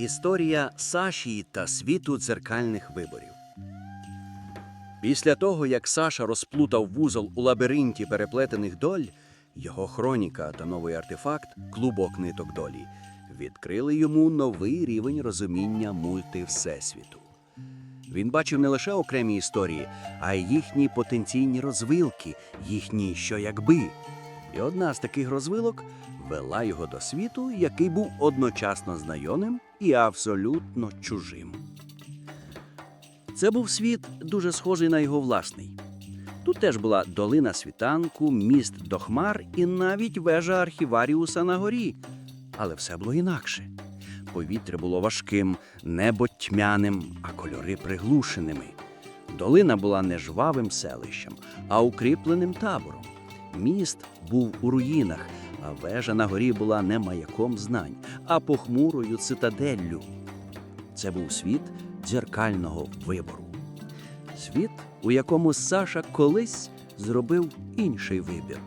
Історія Саші та світу дзеркальних виборів. Після того, як Саша розплутав вузол у лабіринті переплетених доль, його хроніка та новий артефакт клубок ниток долі відкрили йому новий рівень розуміння мультивсесвіту. Він бачив не лише окремі історії, а й їхні потенційні розвилки, їхні що якби. І одна з таких розвилок вела його до світу, який був одночасно знайомим і абсолютно чужим. Це був світ дуже схожий на його власний. Тут теж була долина світанку, міст до хмар і навіть вежа архіваріуса на горі. Але все було інакше. Повітря було важким, небо тьмяним, а кольори приглушеними. Долина була не жвавим селищем, а укріпленим табором. Міст був у руїнах, а вежа на горі була не маяком знань, а похмурою цитаделлю. Це був світ дзеркального вибору. Світ, у якому Саша колись зробив інший вибір.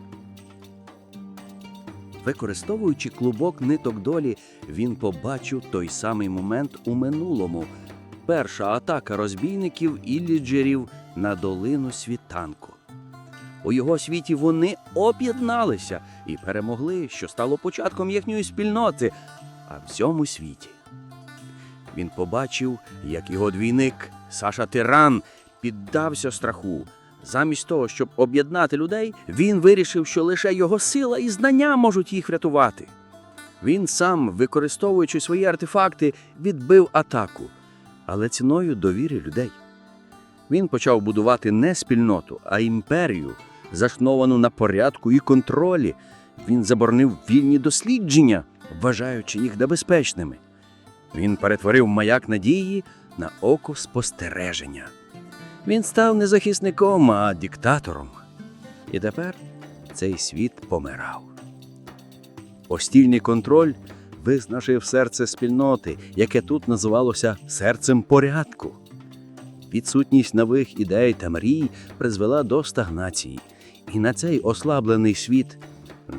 Використовуючи клубок ниток долі, він побачив той самий момент у минулому. Перша атака розбійників і ліджерів на долину світанку. У його світі вони об'єдналися і перемогли, що стало початком їхньої спільноти, а в цьому світі. Він побачив, як його двійник Саша Тиран піддався страху. Замість того, щоб об'єднати людей, він вирішив, що лише його сила і знання можуть їх врятувати. Він сам, використовуючи свої артефакти, відбив атаку, але ціною довіри людей. Він почав будувати не спільноту, а імперію, засновану на порядку і контролі. Він заборонив вільні дослідження, вважаючи їх небезпечними. Він перетворив маяк надії на око спостереження. Він став не захисником, а диктатором. І тепер цей світ помирав. Постільний контроль виснажив серце спільноти, яке тут називалося серцем порядку. Відсутність нових ідей та мрій призвела до стагнації, і на цей ослаблений світ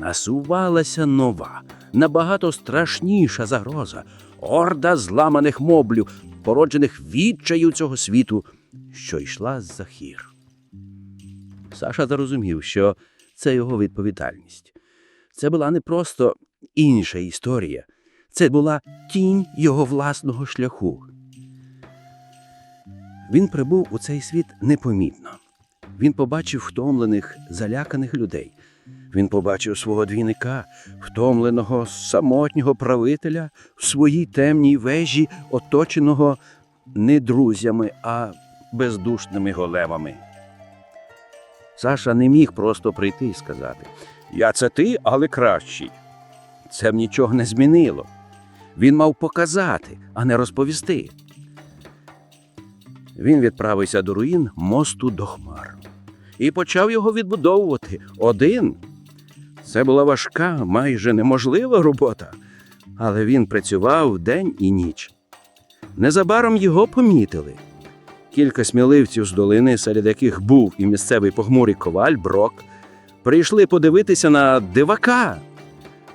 насувалася нова, набагато страшніша загроза орда зламаних моблів, породжених відчаю цього світу, що йшла з захір. Саша зрозумів, що це його відповідальність. Це була не просто інша історія, це була тінь його власного шляху. Він прибув у цей світ непомітно. Він побачив втомлених, заляканих людей. Він побачив свого двійника, втомленого самотнього правителя в своїй темній вежі, оточеного не друзями, а бездушними големами. Саша не міг просто прийти і сказати: Я це ти, але кращий. Це б нічого не змінило. Він мав показати, а не розповісти. Він відправився до руїн мосту до хмар і почав його відбудовувати один. Це була важка, майже неможлива робота, але він працював день і ніч. Незабаром його помітили. Кілька сміливців з долини, серед яких був і місцевий похмурий коваль Брок, прийшли подивитися на дивака.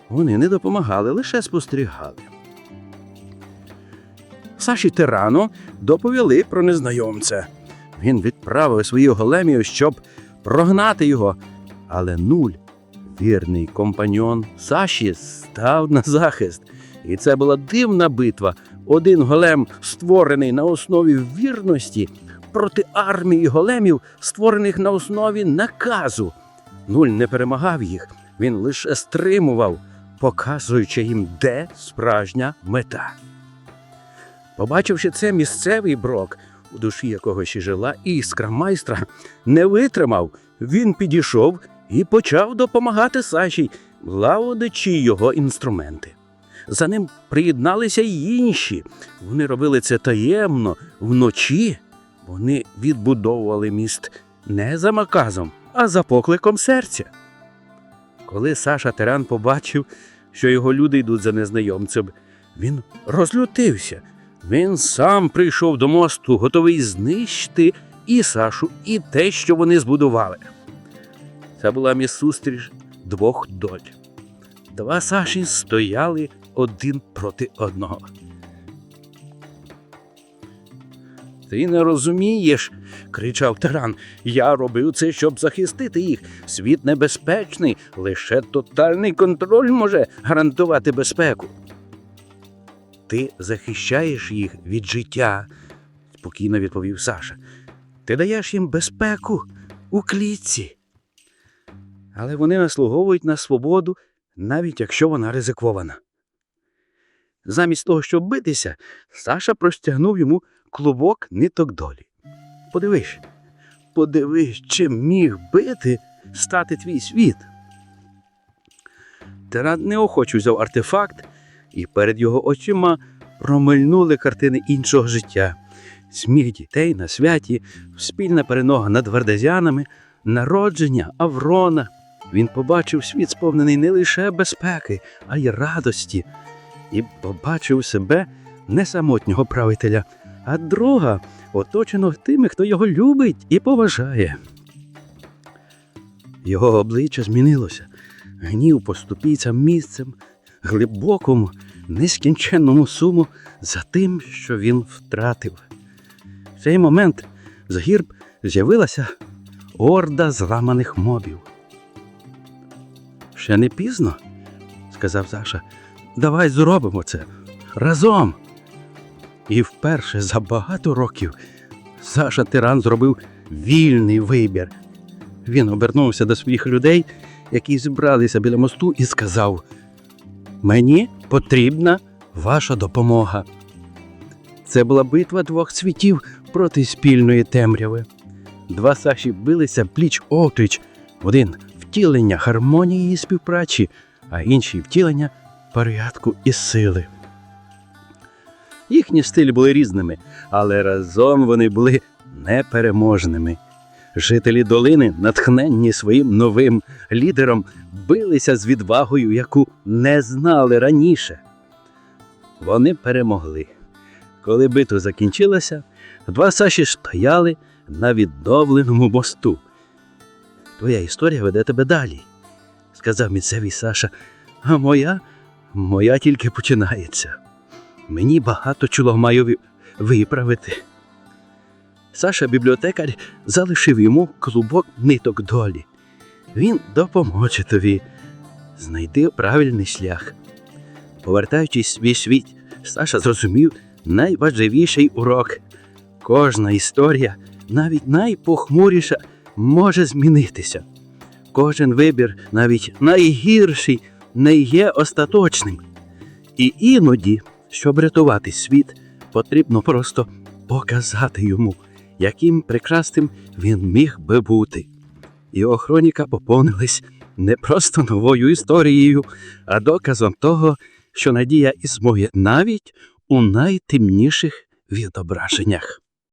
Вони не допомагали, лише спостерігали. Саші Тирано доповіли про незнайомця. Він відправив свою големію, щоб прогнати його. Але нуль, вірний компаньон Саші, став на захист. І це була дивна битва. Один голем, створений на основі вірності, проти армії големів, створених на основі наказу. Нуль не перемагав їх, він лише стримував, показуючи їм, де справжня мета. Побачивши це, місцевий брок, у душі якого ще жила іскра майстра, не витримав. Він підійшов і почав допомагати Саші, лагодячи його інструменти. За ним приєдналися й інші. Вони робили це таємно, вночі. Вони відбудовували міст не за наказом, а за покликом серця. Коли Саша Теран побачив, що його люди йдуть за незнайомцем, він розлютився. Він сам прийшов до мосту, готовий знищити і Сашу, і те, що вони збудували. Це була міс-зустріч двох доль. Два Саші стояли один проти одного. Ти не розумієш, кричав тиран. Я робив це, щоб захистити їх. Світ небезпечний, лише тотальний контроль може гарантувати безпеку. Ти захищаєш їх від життя, спокійно відповів Саша. Ти даєш їм безпеку у клітці. Але вони наслуговують на свободу, навіть якщо вона ризикована. Замість того, щоб битися, Саша простягнув йому клубок ниток долі. Подивись, подивись, чим міг бити стати твій світ. Тиран неохоче взяв артефакт, і перед його очима промильнули картини іншого життя, сміх дітей на святі, спільна перемога над вардезянами, народження Аврона. Він побачив світ, сповнений не лише безпеки, а й радості, і побачив себе не самотнього правителя, а друга, оточеного тими, хто його любить і поважає. Його обличчя змінилося, гнів поступіться місцем, глибокому, нескінченному суму за тим, що він втратив. В цей момент з гірб з'явилася орда зламаних мобів. Ще не пізно, сказав Саша. Давай зробимо це разом. І вперше за багато років Саша Тиран зробив вільний вибір. Він обернувся до своїх людей, які зібралися біля мосту, і сказав: Мені потрібна ваша допомога. Це була битва двох світів проти спільної темряви. Два Саші билися пліч опліч, один втілення гармонії і співпраці, а інший втілення порядку і сили. Їхні стилі були різними, але разом вони були непереможними. Жителі долини, натхненні своїм новим лідером, билися з відвагою, яку не знали раніше. Вони перемогли. Коли битва закінчилася, два Саші стояли на відновленому мосту. Твоя історія веде тебе далі, сказав місцевий Саша. А моя, моя тільки починається. Мені багато маю виправити. Саша, бібліотекар, залишив йому клубок ниток долі. Він допоможе тобі знайти правильний шлях. Повертаючись в свій світ, Саша зрозумів найважливіший урок. Кожна історія, навіть найпохмуріша, може змінитися. Кожен вибір, навіть найгірший, не є остаточним. І іноді, щоб рятувати світ, потрібно просто показати йому, яким прекрасним він міг би бути. Його хроніка поповнилась не просто новою історією, а доказом того, що надія існує навіть у найтемніших відображеннях.